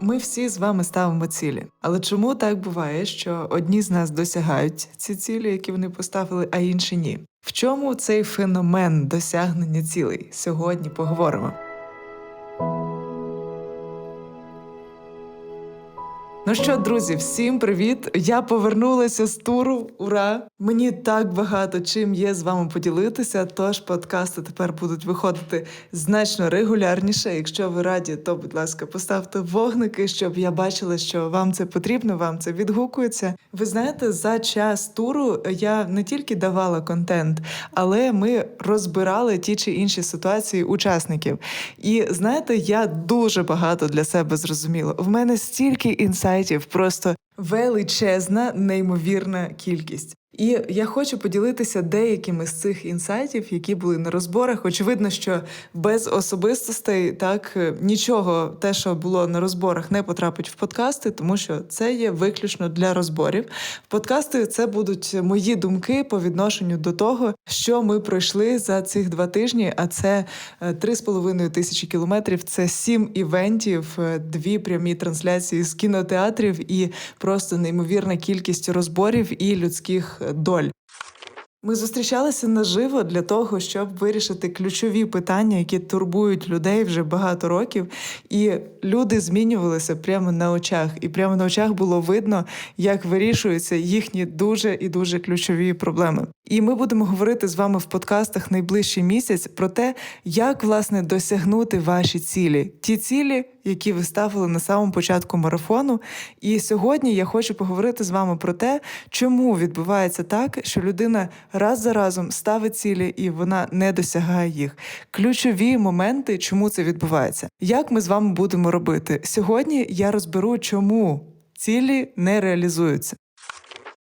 Ми всі з вами ставимо цілі. Але чому так буває, що одні з нас досягають ці цілі, які вони поставили, а інші ні? В чому цей феномен досягнення цілей? Сьогодні поговоримо. Ну що, друзі, всім привіт! Я повернулася з туру. Ура! Мені так багато чим є з вами поділитися. Тож подкасти тепер будуть виходити значно регулярніше. Якщо ви раді, то будь ласка, поставте вогники, щоб я бачила, що вам це потрібно, вам це відгукується. Ви знаєте, за час туру я не тільки давала контент, але ми розбирали ті чи інші ситуації учасників. І знаєте, я дуже багато для себе зрозуміла. В мене стільки інсайтів, просто величезна, неймовірна кількість. І я хочу поділитися деякими з цих інсайтів, які були на розборах. Очевидно, що без особистостей так е, нічого, те, що було на розборах, не потрапить в подкасти, тому що це є виключно для розборів. Подкасти це будуть мої думки по відношенню до того, що ми пройшли за цих два тижні. А це е, три з половиною тисячі кілометрів. Це сім івентів, е, дві прямі трансляції з кінотеатрів і просто неймовірна кількість розборів і людських доль. Ми зустрічалися наживо для того, щоб вирішити ключові питання, які турбують людей вже багато років, і люди змінювалися прямо на очах. І прямо на очах було видно, як вирішуються їхні дуже і дуже ключові проблеми. І ми будемо говорити з вами в подкастах найближчий місяць про те, як власне досягнути ваші цілі, ті цілі, які ви ставили на самому початку марафону. І сьогодні я хочу поговорити з вами про те, чому відбувається так, що людина раз за разом ставить цілі і вона не досягає їх. Ключові моменти, чому це відбувається. Як ми з вами будемо робити? Сьогодні я розберу, чому цілі не реалізуються.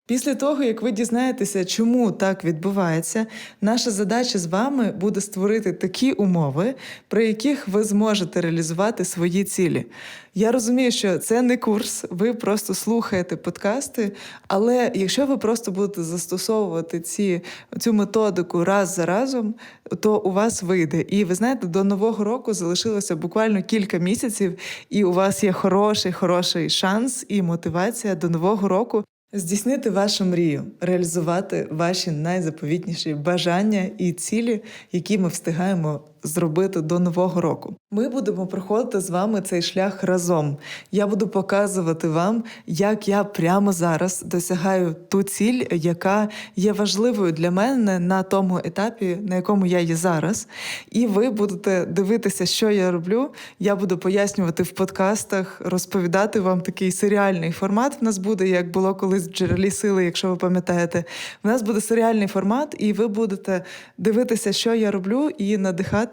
Після того, як ви дізнаєтеся, чому так відбувається, наша задача з вами буде створити такі умови, при яких ви зможете реалізувати свої цілі. Я розумію, що це не курс, ви просто слухаєте подкасти. Але якщо ви просто будете застосовувати ці, цю методику раз за разом, то у вас вийде. І ви знаєте, до нового року залишилося буквально кілька місяців, і у вас є хороший, хороший шанс і мотивація до нового року Здійснити вашу мрію, реалізувати ваші найзаповітніші бажання і цілі, які ми встигаємо зробити до нового року. Ми будемо проходити з вами цей шлях разом. Я буду показувати вам, як я прямо зараз досягаю ту ціль, яка є важливою для мене на тому етапі, на якому я є зараз. І ви будете дивитися, що я роблю. Я буду пояснювати в подкастах, розповідати вам такий серіальний формат. В нас буде, як було колись в джерелі сили, якщо ви пам'ятаєте. В нас буде серіальний формат, і ви будете дивитися, що я роблю, і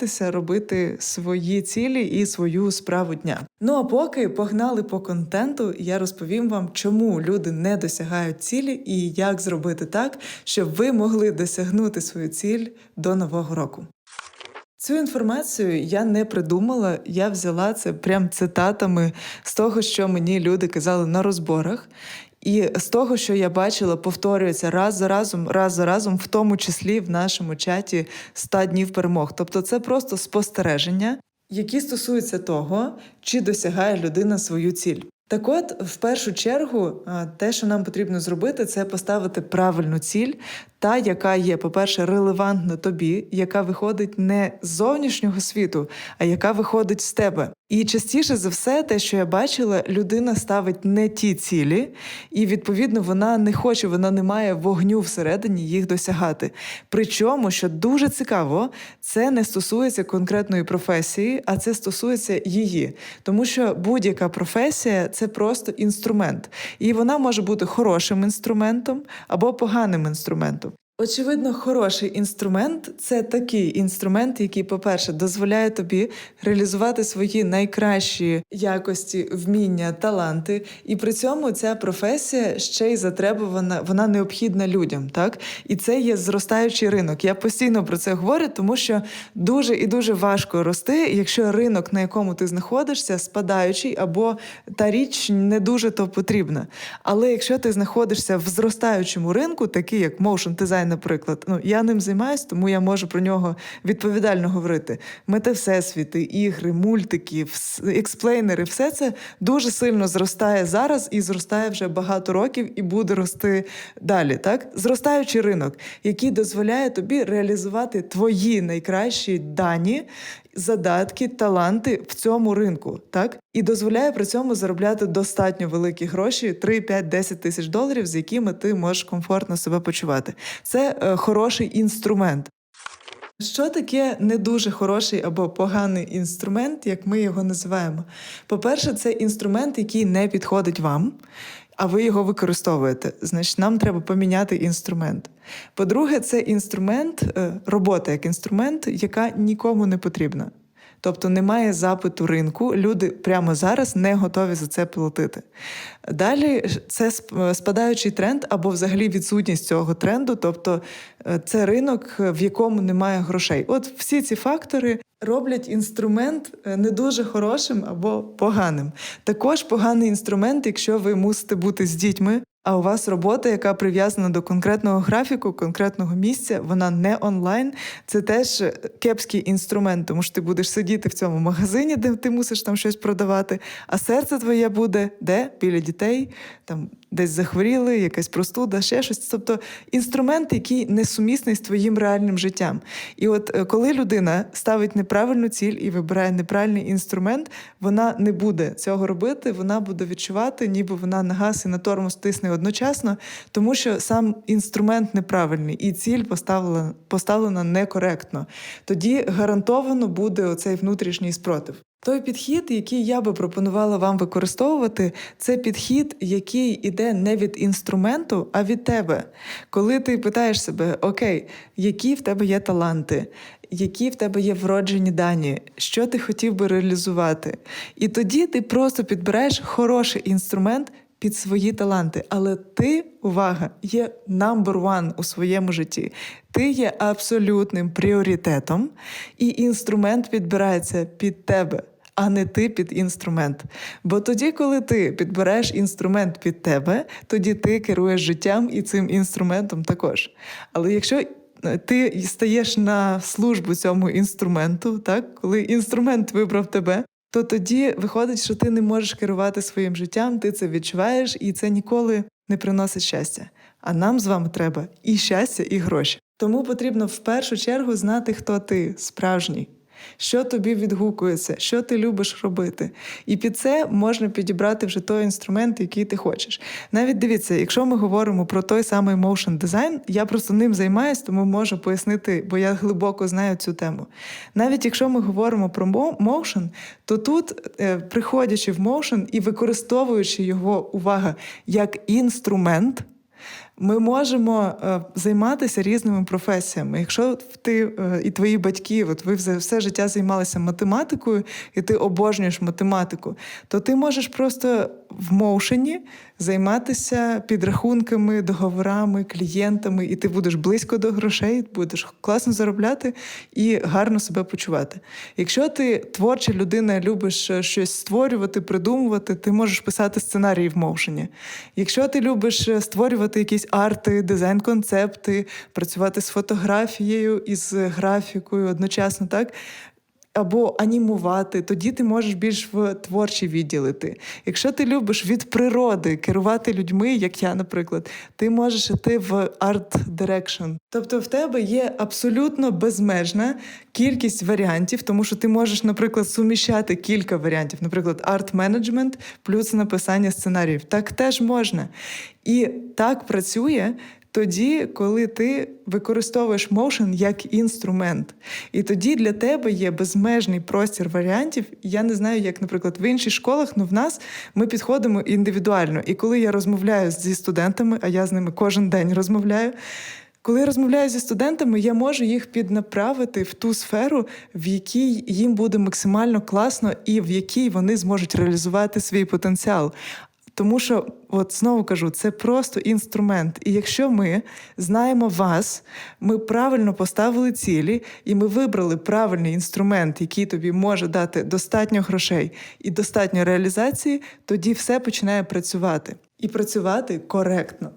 надихатися робити свої цілі і свою справу дня. Ну а поки погнали по контенту, я розповім вам, чому люди не досягають цілі і як зробити так, щоб ви могли досягнути свою ціль до нового року. Цю інформацію я не придумала, я взяла це прям цитатами з того, що мені люди казали на розборах. І з того, що я бачила, повторюється раз за разом, раз за разом, в тому числі в нашому чаті 100 днів перемог. Тобто, це просто спостереження, які стосуються того, чи досягає людина свою ціль. Так от, в першу чергу, те, що нам потрібно зробити, це поставити правильну ціль, та, яка є, по-перше, релевантна тобі, яка виходить не з зовнішнього світу, а яка виходить з тебе. І частіше за все, те, що я бачила, людина ставить не ті цілі, і відповідно вона не хоче, вона не має вогню всередині їх досягати. Причому, що дуже цікаво, це не стосується конкретної професії, а це стосується її. Тому що будь-яка професія це просто інструмент, і вона може бути хорошим інструментом або поганим інструментом. Очевидно, хороший інструмент це такий інструмент, який, по-перше, дозволяє тобі реалізувати свої найкращі якості, вміння, таланти, і при цьому ця професія ще й затребувана, вона необхідна людям. Так і це є зростаючий ринок. Я постійно про це говорю, тому що дуже і дуже важко рости, якщо ринок, на якому ти знаходишся, спадаючий, або та річ не дуже то потрібна. Але якщо ти знаходишся в зростаючому ринку, такий як моушн дизайн наприклад. Ну я ним займаюсь, тому я можу про нього відповідально говорити. Мета всесвіти, ігри, мультики, експлейнери, все це дуже сильно зростає зараз і зростає вже багато років і буде рости далі. Так, зростаючий ринок, який дозволяє тобі реалізувати твої найкращі дані. Задатки, таланти в цьому ринку, так і дозволяє при цьому заробляти достатньо великі гроші 3, 5, 10 тисяч доларів, з якими ти можеш комфортно себе почувати. Це е, хороший інструмент. Що таке не дуже хороший або поганий інструмент, як ми його називаємо? По-перше, це інструмент, який не підходить вам, а ви його використовуєте. Значить, нам треба поміняти інструмент. По-друге, це інструмент, е, робота як інструмент, яка нікому не потрібна. Тобто немає запиту ринку, люди прямо зараз не готові за це платити. Далі це спадаючий тренд або взагалі відсутність цього тренду, тобто е, це ринок, е, в якому немає грошей. От всі ці фактори роблять інструмент е, не дуже хорошим або поганим. Також поганий інструмент, якщо ви мусите бути з дітьми. А у вас робота, яка прив'язана до конкретного графіку, конкретного місця, вона не онлайн. Це теж е, кепський інструмент, тому що ти будеш сидіти в цьому магазині, де ти мусиш там щось продавати, а серце твоє буде де? Біля дітей, там десь захворіли, якась простуда, ще щось. Тобто інструмент, який несумісний з твоїм реальним життям. І от е, коли людина ставить неправильну ціль і вибирає неправильний інструмент, вона не буде цього робити, вона буде відчувати, ніби вона на газ і на тормоз тисне одночасно, тому що сам інструмент неправильний і ціль поставлена, поставлена некоректно. Тоді гарантовано буде оцей внутрішній спротив. Той підхід, який я би пропонувала вам використовувати, це підхід, який іде не від інструменту, а від тебе. Коли ти питаєш себе, окей, які в тебе є таланти, які в тебе є вроджені дані, що ти хотів би реалізувати. І тоді ти просто підбираєш хороший інструмент під свої таланти. Але ти, увага, є number one у своєму житті. Ти є абсолютним пріоритетом, і інструмент підбирається під тебе. А не ти під інструмент. Бо тоді, коли ти підбереш інструмент під тебе, тоді ти керуєш життям і цим інструментом також. Але якщо е, ти стаєш на службу цьому інструменту, так коли інструмент вибрав тебе, то тоді виходить, що ти не можеш керувати своїм життям, ти це відчуваєш, і це ніколи не приносить щастя. А нам з вами треба і щастя, і гроші. Тому потрібно в першу чергу знати, хто ти справжній. Що тобі відгукується, що ти любиш робити, і під це можна підібрати вже той інструмент, який ти хочеш. Навіть дивіться, якщо ми говоримо про той самий motion дизайн, я просто ним займаюсь, тому можу пояснити, бо я глибоко знаю цю тему. Навіть якщо ми говоримо про motion, то тут, е, приходячи в motion і використовуючи його увага як інструмент. Ми можемо е, займатися різними професіями. Якщо ти е, і твої батьки, от ви все, все життя займалися математикою, і ти обожнюєш математику, то ти можеш просто в моушені займатися підрахунками, договорами, клієнтами, і ти будеш близько до грошей, будеш класно заробляти і гарно себе почувати. Якщо ти творча людина, любиш е, щось створювати, придумувати, ти можеш писати сценарії в моушені. Якщо ти любиш е, створювати якісь арти, дизайн-концепти, працювати з фотографією і з графікою одночасно, так. Або анімувати, тоді ти можеш більш в творчі відділити. Якщо ти любиш від природи керувати людьми, як я, наприклад, ти можеш іти в арт direction. Тобто в тебе є абсолютно безмежна кількість варіантів, тому що ти можеш, наприклад, суміщати кілька варіантів, наприклад, арт-менеджмент плюс написання сценаріїв. Так теж можна. І так працює. Тоді, коли ти використовуєш моушен як інструмент, і тоді для тебе є безмежний простір варіантів. Я не знаю, як, наприклад, в інших школах, але в нас ми підходимо індивідуально. І коли я розмовляю зі студентами, а я з ними кожен день розмовляю. Коли я розмовляю зі студентами, я можу їх піднаправити в ту сферу, в якій їм буде максимально класно і в якій вони зможуть реалізувати свій потенціал. Тому що, от знову кажу, це просто інструмент. І якщо ми знаємо вас, ми правильно поставили цілі, і ми вибрали правильний інструмент, який тобі може дати достатньо грошей і достатньо реалізації, тоді все починає працювати і працювати коректно.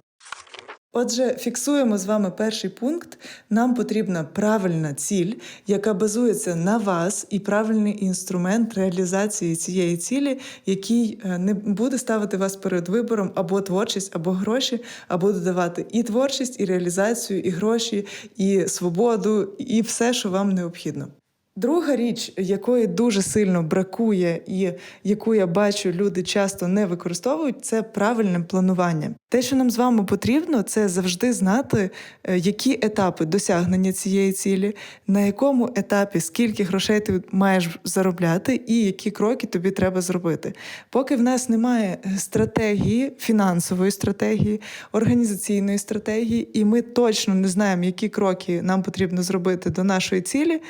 Отже, фіксуємо з вами перший пункт. Нам потрібна правильна ціль, яка базується на вас, і правильний інструмент реалізації цієї цілі, який е, не буде ставити вас перед вибором або творчість, або гроші, а буде давати і творчість, і реалізацію, і гроші, і свободу, і все, що вам необхідно. Друга річ, якої дуже сильно бракує, і яку я бачу, люди часто не використовують, це правильне планування. Те, що нам з вами потрібно, це завжди знати, е, які етапи досягнення цієї цілі, на якому етапі скільки грошей ти маєш заробляти, і які кроки тобі треба зробити. Поки в нас немає стратегії, фінансової стратегії, організаційної стратегії, і ми точно не знаємо, які кроки нам потрібно зробити до нашої цілі.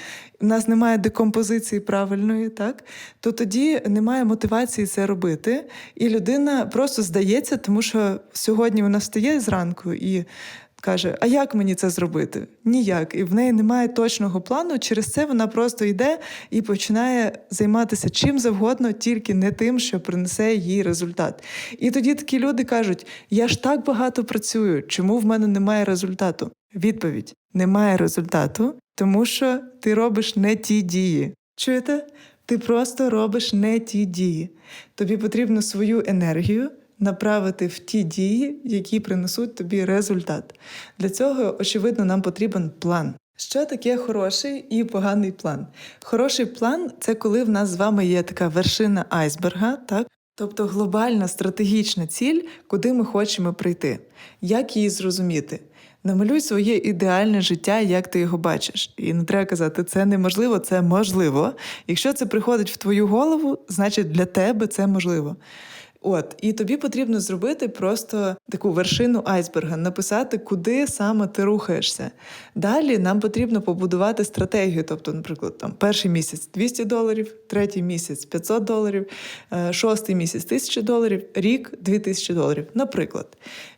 У нас немає декомпозиції правильної, так то тоді немає мотивації це робити, і людина просто здається, тому що сьогодні вона встає зранку і каже: А як мені це зробити? Ніяк. І в неї немає точного плану. Через це вона просто йде і починає займатися чим завгодно, тільки не тим, що принесе їй результат. І тоді такі люди кажуть: Я ж так багато працюю, чому в мене немає результату? Відповідь: немає результату, тому що ти робиш не ті дії. Чуєте? Ти просто робиш не ті дії. Тобі потрібно свою енергію направити в ті дії, які принесуть тобі результат. Для цього, очевидно, нам потрібен план. Що таке хороший і поганий план? Хороший план це коли в нас з вами є така вершина айсберга, так? Тобто глобальна стратегічна ціль, куди ми хочемо прийти. Як її зрозуміти? Намалюй своє ідеальне життя, як ти його бачиш. І не треба казати, це неможливо, це можливо. Якщо це приходить в твою голову, значить для тебе це можливо. От, і тобі потрібно зробити просто таку вершину айсберга, написати, куди саме ти рухаєшся. Далі нам потрібно побудувати стратегію. Тобто, наприклад, там перший місяць 200 доларів, третій місяць 500 доларів, е, шостий місяць 1000 доларів, рік 2000 доларів. Наприклад,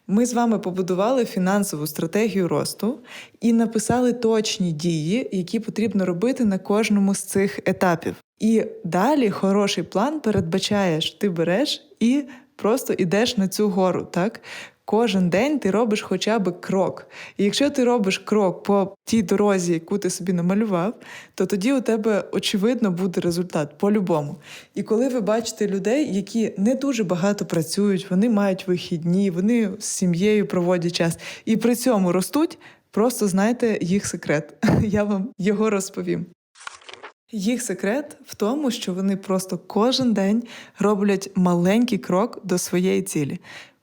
ми з вами побудували фінансову стратегію росту і написали точні дії, які потрібно робити на кожному з цих етапів. І далі хороший план передбачаєш, ти береш і просто йдеш на цю гору. так? Кожен день ти робиш хоча б крок. І якщо ти робиш крок по тій дорозі, яку ти собі намалював, то тоді у тебе очевидно буде результат по-любому. І коли ви бачите людей, які не дуже багато працюють, вони мають вихідні, вони з сім'єю проводять час і при цьому ростуть, просто знайте їх секрет. Я вам його розповім. Їх секрет в тому, що вони просто кожен день роблять маленький крок до своєї цілі.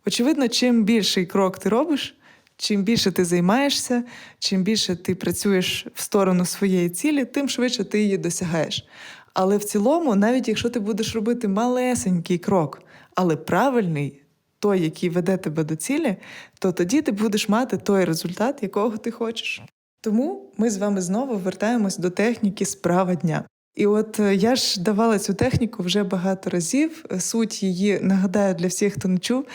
Очевидно, чим більший крок ти робиш, чим більше ти займаєшся, чим більше ти працюєш в сторону своєї цілі, тим швидше ти її досягаєш. Але в цілому, навіть якщо ти будеш робити малесенький крок, але правильний, той, який веде тебе до цілі, то тоді ти будеш мати той результат, якого ти хочеш. Тому ми з вами знову вертаємось до техніки справа дня. І от е, я ж давала цю техніку вже багато разів. Суть її нагадаю для всіх, хто не чув.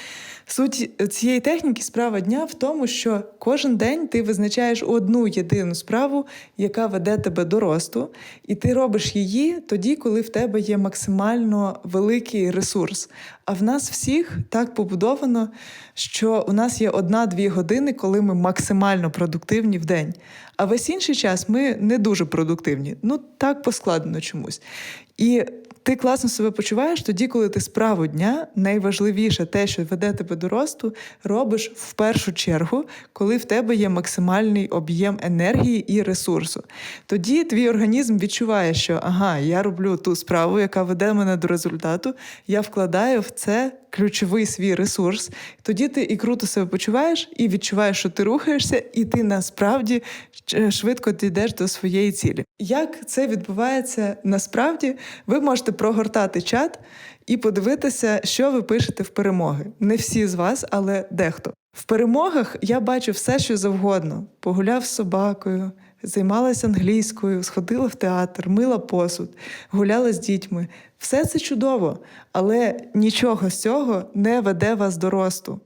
Суть цієї техніки справа дня в тому, що кожен день ти визначаєш одну єдину справу, яка веде тебе до росту, і ти робиш її тоді, коли в тебе є максимально великий ресурс. А в нас всіх так побудовано, що у нас є одна-дві години, коли ми максимально продуктивні в день. А весь інший час ми не дуже продуктивні. Ну так поскладено чомусь. І ти класно себе почуваєш тоді, коли ти справу дня найважливіше те, що веде тебе до росту, робиш в першу чергу, коли в тебе є максимальний об'єм енергії і ресурсу. Тоді твій організм відчуває, що ага, я роблю ту справу, яка веде мене до результату, я вкладаю в це ключовий свій ресурс. Тоді ти і круто себе почуваєш, і відчуваєш, що ти рухаєшся, і ти насправді швидко дійдеш до своєї цілі. Як це відбувається насправді, ви можете прогортати чат і подивитися, що ви пишете в перемоги. Не всі з вас, але дехто. В перемогах я бачу все, що завгодно: погуляв з собакою. Займалася англійською, сходила в театр, мила посуд, гуляла з дітьми. Все це чудово, але нічого з цього не веде вас до росту.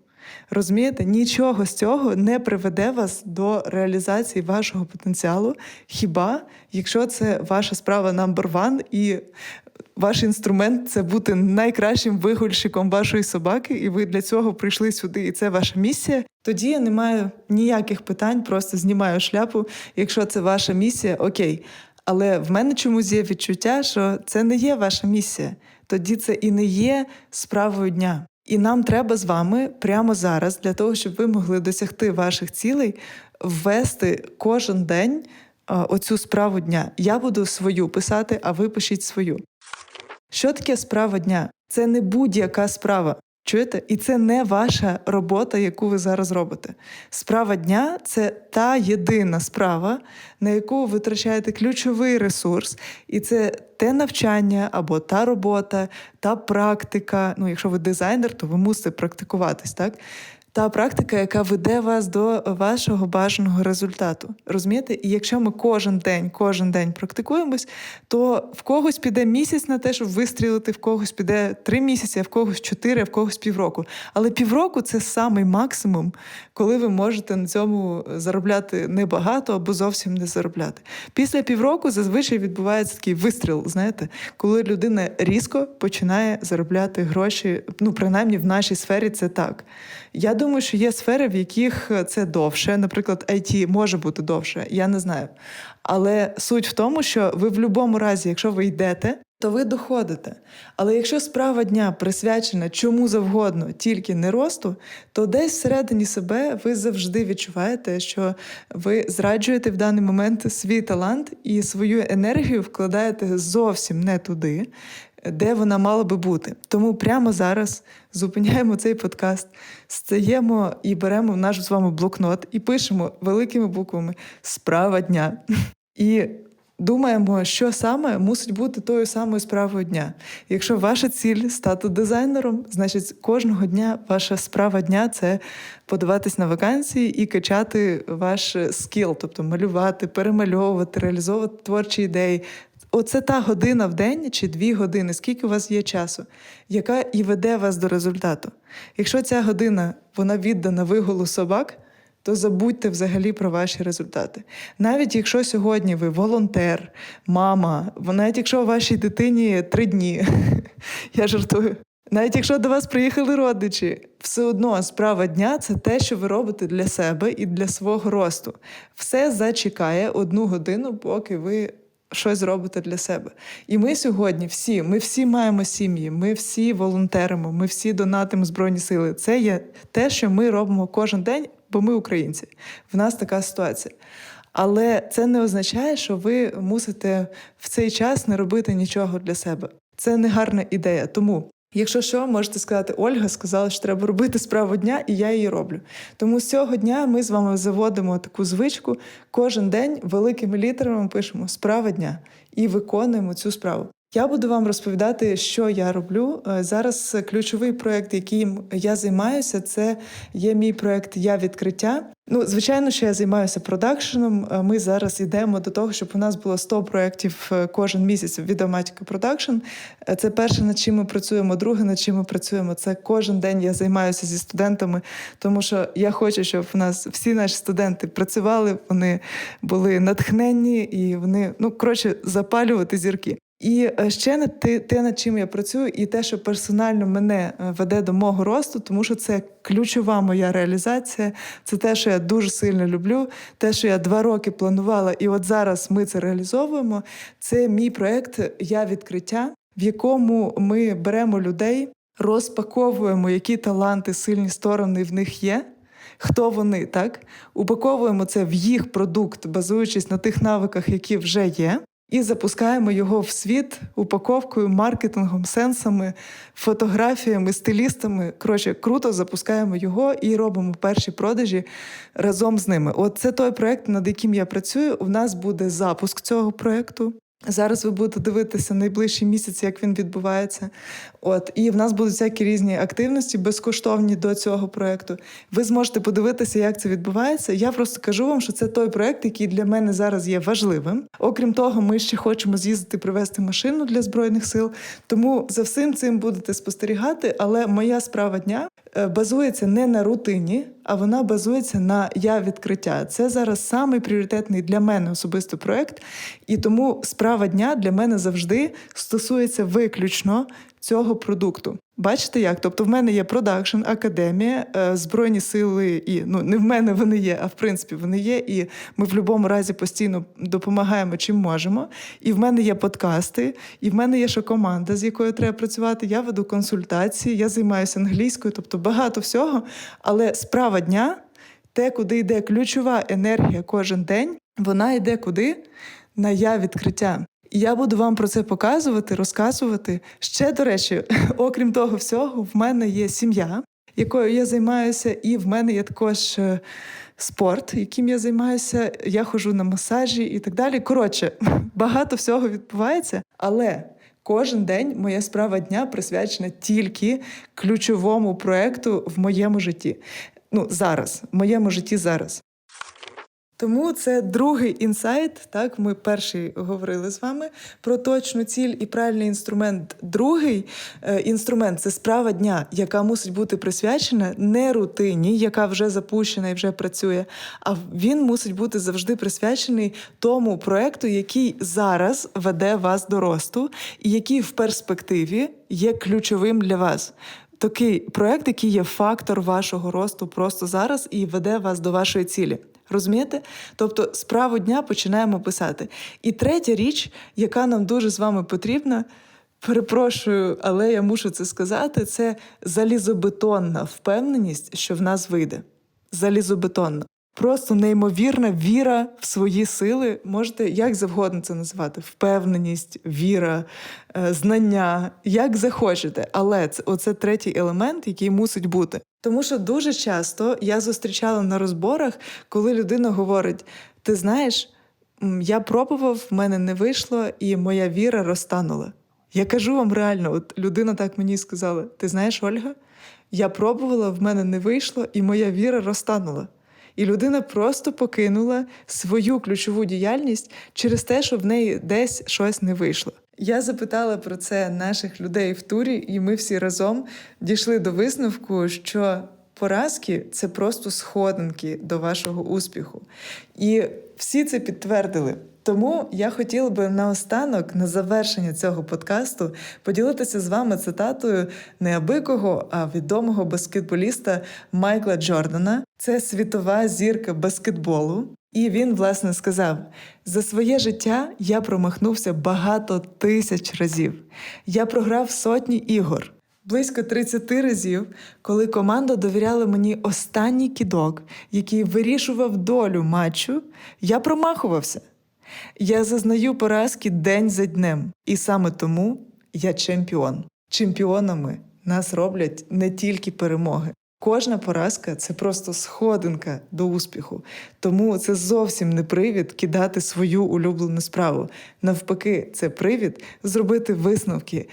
Розумієте, нічого з цього не приведе вас до реалізації вашого потенціалу, хіба якщо це ваша справа number one і ваш інструмент це бути найкращим вигульщиком вашої собаки, і ви для цього прийшли сюди, і це ваша місія. Тоді я не маю ніяких питань, просто знімаю шляпу. Якщо це ваша місія, окей. Але в мене чомусь є відчуття, що це не є ваша місія. Тоді це і не є справою дня. І нам треба з вами прямо зараз, для того, щоб ви могли досягти ваших цілей, ввести кожен день оцю справу дня. Я буду свою писати, а ви пишіть свою. Що таке справа дня? Це не будь-яка справа. Чуєте? І це не ваша робота, яку ви зараз робите. Справа дня це та єдина справа, на яку ви витрачаєте ключовий ресурс, і це те навчання або та робота, та практика. Ну, якщо ви дизайнер, то ви мусите практикуватись, так? Та практика, яка веде вас до вашого бажаного результату. Розумієте? І якщо ми кожен день, кожен день практикуємось, то в когось піде місяць на те, щоб вистрілити, в когось піде три місяці, а в когось чотири, а в когось півроку. Але півроку це самий максимум, коли ви можете на цьому заробляти небагато або зовсім не заробляти. Після півроку зазвичай відбувається такий вистріл, знаєте, коли людина різко починає заробляти гроші. Ну, принаймні в нашій сфері це так. Я думаю, що є сфери, в яких це довше. Наприклад, IT може бути довше, я не знаю. Але суть в тому, що ви в будь-якому разі, якщо ви йдете, то ви доходите. Але якщо справа дня присвячена чому завгодно, тільки не росту, то десь всередині себе ви завжди відчуваєте, що ви зраджуєте в даний момент свій талант і свою енергію вкладаєте зовсім не туди, де вона мала би бути. Тому прямо зараз зупиняємо цей подкаст, стаємо і беремо наш з вами блокнот і пишемо великими буквами Справа дня. І думаємо, що саме мусить бути тою самою справою дня. Якщо ваша ціль стати дизайнером, значить кожного дня ваша справа дня це подаватись на вакансії і качати ваш скіл, тобто малювати, перемальовувати, реалізовувати творчі ідеї, Оце та година в день чи дві години, скільки у вас є часу, яка і веде вас до результату. Якщо ця година вона віддана вигулу собак, то забудьте взагалі про ваші результати. Навіть якщо сьогодні ви волонтер, мама, навіть якщо вашій дитині три дні, я жартую. Навіть якщо до вас приїхали родичі, все одно справа дня це те, що ви робите для себе і для свого росту. Все зачекає одну годину, поки ви щось зробите для себе. І ми сьогодні всі, ми всі маємо сім'ї, ми всі волонтеримо, ми всі донатимо Збройні Сили. Це є те, що ми робимо кожен день, бо ми українці. В нас така ситуація. Але це не означає, що ви мусите в цей час не робити нічого для себе. Це не гарна ідея. Тому Якщо що, можете сказати, Ольга сказала, що треба робити справу дня, і я її роблю. Тому з цього дня ми з вами заводимо таку звичку. Кожен день великими літерами пишемо справа дня і виконуємо цю справу. Я буду вам розповідати, що я роблю. Е, зараз ключовий проект, яким я займаюся, це є мій проект Я відкриття. Ну, звичайно, що я займаюся продакшеном. Е, ми зараз йдемо до того, щоб у нас було 100 проєктів е, кожен місяць в Відеоматіка Продакшн. Це перше, над чим ми працюємо. Друге, над чим ми працюємо. Це кожен день я займаюся зі студентами, тому що я хочу, щоб у нас всі наші студенти працювали, вони були натхненні і вони ну коротше запалювати зірки. І е, ще те, те, над чим я працюю, і те, що персонально мене е, веде до мого росту, тому що це ключова моя реалізація, це те, що я дуже сильно люблю, те, що я два роки планувала, і от зараз ми це реалізовуємо. Це мій проект Я відкриття, в якому ми беремо людей, розпаковуємо, які таланти, сильні сторони в них є. Хто вони так упаковуємо це в їх продукт, базуючись на тих навиках, які вже є і запускаємо його в світ упаковкою, маркетингом, сенсами, фотографіями, стилістами. Коротше, круто запускаємо його і робимо перші продажі разом з ними. От це той проект, над яким я працюю. У нас буде запуск цього проекту. Зараз ви будете дивитися найближчий місяць, як він відбувається. От і в нас будуть всякі різні активності, безкоштовні до цього проекту. Ви зможете подивитися, як це відбувається. Я просто кажу вам, що це той проект, який для мене зараз є важливим. Окрім того, ми ще хочемо з'їздити привезти машину для збройних сил. Тому за всім цим будете спостерігати. Але моя справа дня е, базується не на рутині, а вона базується на я відкриття. Це зараз самий пріоритетний для мене особисто проект, і тому справа дня для мене завжди стосується виключно цього продукту. Бачите як? Тобто в мене є продакшн, академія, е, збройні сили, і ну не в мене вони є, а в принципі вони є. І ми в будь-якому разі постійно допомагаємо чим можемо. І в мене є подкасти, і в мене є ще команда, з якою треба працювати. Я веду консультації, я займаюся англійською, тобто багато всього. Але справа дня, те, куди йде ключова енергія кожен день, вона йде куди? На я відкриття. І я буду вам про це показувати, розказувати. Ще, до речі, окрім того всього, в мене є сім'я, якою я займаюся, і в мене є також е, спорт, яким я займаюся. Я ходжу на масажі і так далі. Коротше, багато всього відбувається, але. Кожен день моя справа дня присвячена тільки ключовому проекту в моєму житті. Ну зараз, в моєму житті зараз. Тому це другий інсайт. Так, ми перший говорили з вами про точну ціль і правильний інструмент. Другий е, інструмент це справа дня, яка мусить бути присвячена не рутині, яка вже запущена і вже працює. А він мусить бути завжди присвячений тому проекту, який зараз веде вас до росту, і який в перспективі є ключовим для вас. Такий проект, який є фактор вашого росту просто зараз і веде вас до вашої цілі. Розумієте? Тобто справу дня починаємо писати. І третя річ, яка нам дуже з вами потрібна, перепрошую, але я мушу це сказати: це залізобетонна впевненість, що в нас вийде. Залізобетонна. Просто неймовірна віра в свої сили. Можете як завгодно це називати: впевненість, віра, е, знання, як захочете. Але це оце третій елемент, який мусить бути. Тому що дуже часто я зустрічала на розборах, коли людина говорить: ти знаєш, я пробував, в мене не вийшло, і моя віра розтанула. Я кажу вам реально, от людина так мені сказала: Ти знаєш, Ольга, я пробувала, в мене не вийшло, і моя віра розтанула. І людина просто покинула свою ключову діяльність через те, що в неї десь щось не вийшло. Я запитала про це наших людей в турі, і ми всі разом дійшли до висновку, що поразки це просто сходинки до вашого успіху. І всі це підтвердили. Тому я хотіла би наостанок, на завершення цього подкасту, поділитися з вами цитатою неабикого, а відомого баскетболіста Майкла Джордана. Це світова зірка баскетболу. І він, власне, сказав: за своє життя я промахнувся багато тисяч разів. Я програв сотні ігор. Близько 30 разів, коли команда довіряла мені останній кідок, який вирішував долю матчу, я промахувався. Я зазнаю поразки день за днем, і саме тому я чемпіон. Чемпіонами нас роблять не тільки перемоги. Кожна поразка це просто сходинка до успіху. Тому це зовсім не привід кидати свою улюблену справу. Навпаки, це привід зробити висновки,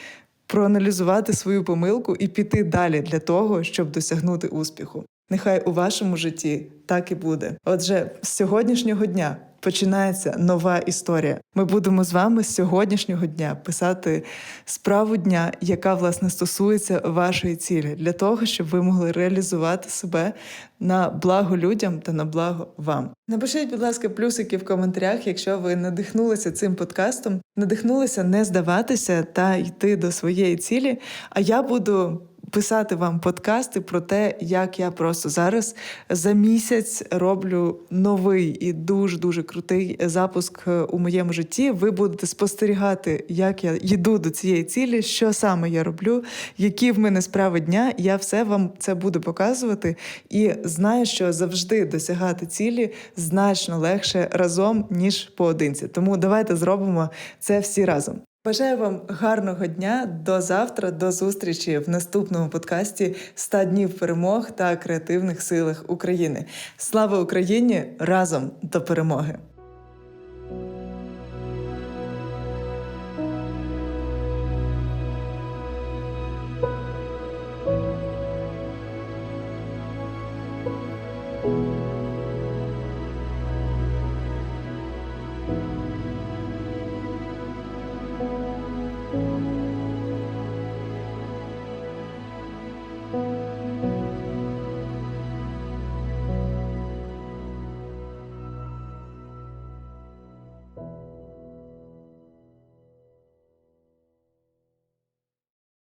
проаналізувати свою помилку і піти далі для того, щоб досягнути успіху. Нехай у вашому житті так і буде. Отже, з сьогоднішнього дня починається нова історія. Ми будемо з вами з сьогоднішнього дня писати справу дня, яка власне стосується вашої цілі, для того, щоб ви могли реалізувати себе на благо людям та на благо вам. Напишіть, будь ласка, плюсики в коментарях, якщо ви надихнулися цим подкастом, надихнулися не здаватися та йти до своєї цілі. А я буду писати вам подкасти про те, як я просто зараз за місяць роблю новий і дуже дуже крутий запуск е, у моєму житті. Ви будете спостерігати, як я йду до цієї цілі, що саме я роблю, які в мене справи дня. Я все вам це буду показувати і знаю, що завжди досягати цілі значно легше разом ніж поодинці. Тому давайте зробимо це всі разом. Бажаю вам гарного дня до завтра, до зустрічі в наступному подкасті «100 днів перемог та креативних силах України. Слава Україні! Разом до перемоги!